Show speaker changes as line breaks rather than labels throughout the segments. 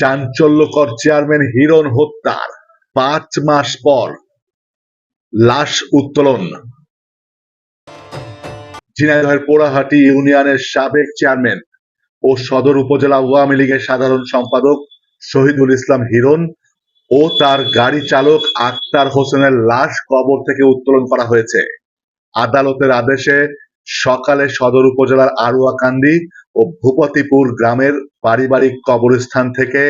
চাঞ্চল্যকর চেয়ারম্যান হিরণ হত্যার পাঁচ মাস পর লাশ উত্তোলন ঝিনাইদহের পোড়াহাটি ইউনিয়নের সাবেক চেয়ারম্যান ও সদর উপজেলা আওয়ামী লীগের সাধারণ সম্পাদক শহীদুল ইসলাম হিরণ ও তার গাড়ি চালক আক্তার হোসেনের লাশ কবর থেকে উত্তোলন করা হয়েছে আদালতের আদেশে সকালে সদর উপজেলার আরুয়াকান্দি ও ভূপতিপুর গ্রামের পারিবারিক কবরস্থান থেকে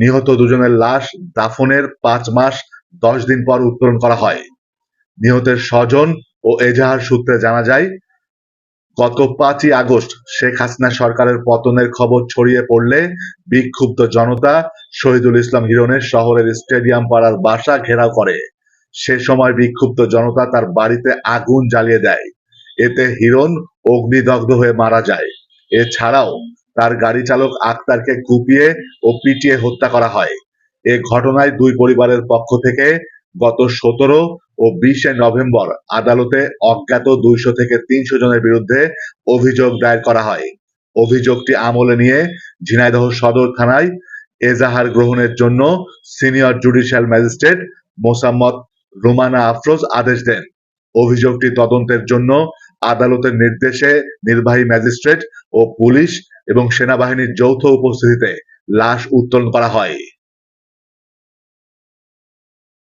নিহত দুজনের লাশ দাফনের পাঁচ মাস দশ দিন পর উত্তোলন করা হয় নিহতের স্বজন ও এজাহার সূত্রে জানা যায় গত পাঁচই আগস্ট শেখ হাসিনা সরকারের পতনের খবর ছড়িয়ে পড়লে বিক্ষুব্ধ জনতা শহীদুল ইসলাম হিরণের শহরের স্টেডিয়াম পাড়ার বাসা ঘেরাও করে সে সময় বিক্ষুব্ধ জনতা তার বাড়িতে আগুন জ্বালিয়ে দেয় এতে হিরণ অগ্নিদগ্ধ হয়ে মারা যায় এছাড়াও তার গাড়ি চালক আক্তারকে কুপিয়ে ও পিটিয়ে হত্যা করা হয় এ ঘটনায় দুই পরিবারের পক্ষ থেকে গত সতেরো ও বিশে নভেম্বর আদালতে অজ্ঞাত দুইশো থেকে তিনশো জনের বিরুদ্ধে অভিযোগ দায়ের করা হয় অভিযোগটি আমলে নিয়ে ঝিনাইদহ সদর থানায় এজাহার গ্রহণের জন্য senior judicial magistrate Mosammat Rumana Afroz আদেশ দেন অভিযোগটি তদন্তের জন্য আদালতের নির্দেশে নির্বাহী ম্যাজিস্ট্রেট ও পুলিশ এবং সেনাবাহিনীর যৌথ উপস্থিতিতে লাশ উত্তোলন করা হয়।